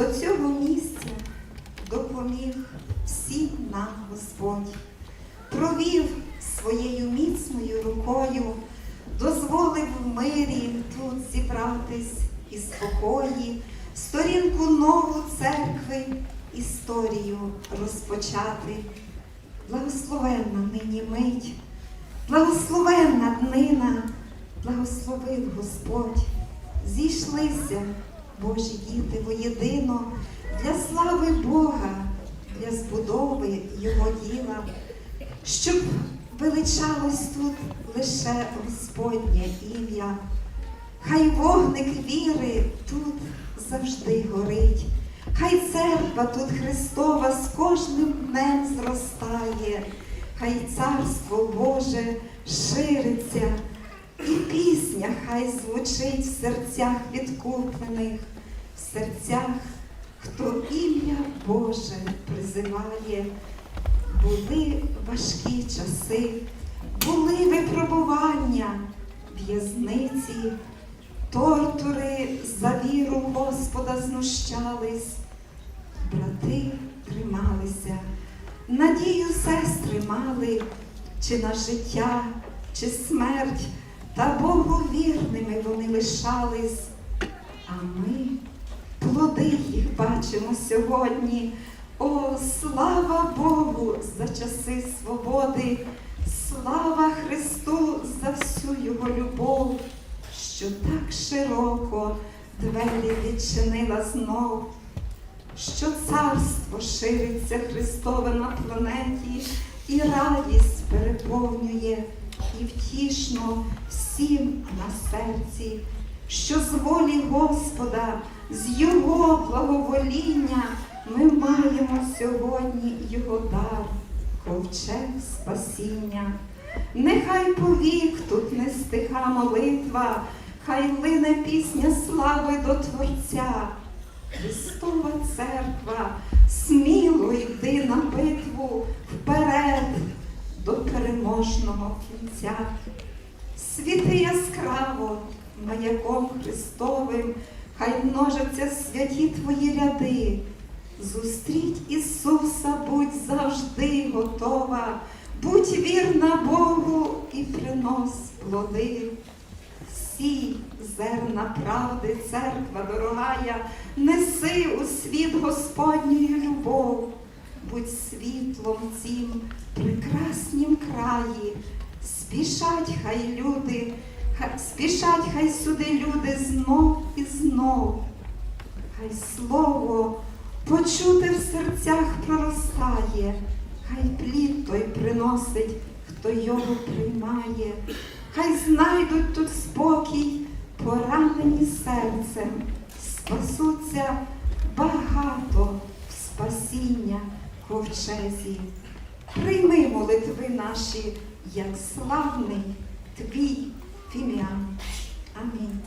До цього місця допоміг всім нам Господь, провів своєю міцною рукою, дозволив в мирі тут зібратись і спокої, сторінку нову церкви, історію розпочати. Благословенна нині мить, благословенна днина, благословив Господь. Зійшлися Божі діти воєдино для слави Бога, для збудови Його діла, щоб величалось тут лише Господнє ім'я. Хай вогник віри тут завжди горить, хай церква тут Христова з кожним днем зростає, хай царство Боже шириться, пісня хай звучить в серцях відкуплених, в серцях, хто ім'я Боже призиває. Були важкі часи, були випробування, в'язниці, тортури за віру Господа знущались, брати трималися, надію сестри мали, чи на життя, чи смерть, та Богу вірними вони лишались, а ми плоди їх бачимо сьогодні. О, слава Богу за часи свободи, слава Христу за всю Його любов, що так широко двері відчинила знов, що царство шириться Христове на планеті, і радість переповнює і втішно всім на серці, що з волі Господа, з Його благовоління ми маємо сьогодні Його дар, ковчег спасіння. Нехай повік тут не стиха молитва, хай лине пісня слави до Творця. Христова церква, сміло йди на битву вперед переможного кінця. Світи яскраво маяком Христовим, хай множаться святі твої ряди. Зустріть Ісуса, будь завжди готова, будь вірна Богу і принос плоди. Всі зерна правди, церква дорогая, неси у світ Господньою любов, світлом цім прекраснім краї, спішать хай люди, хай, спішать хай сюди люди знов і знов, хай слово почути в серцях проростає, хай плід той приносить, хто його приймає, хай знайдуть тут спокій, поранені серцем, спасуться багато в ковчезі. Прийми молитви наші, як славний твій фім'ян. Амінь.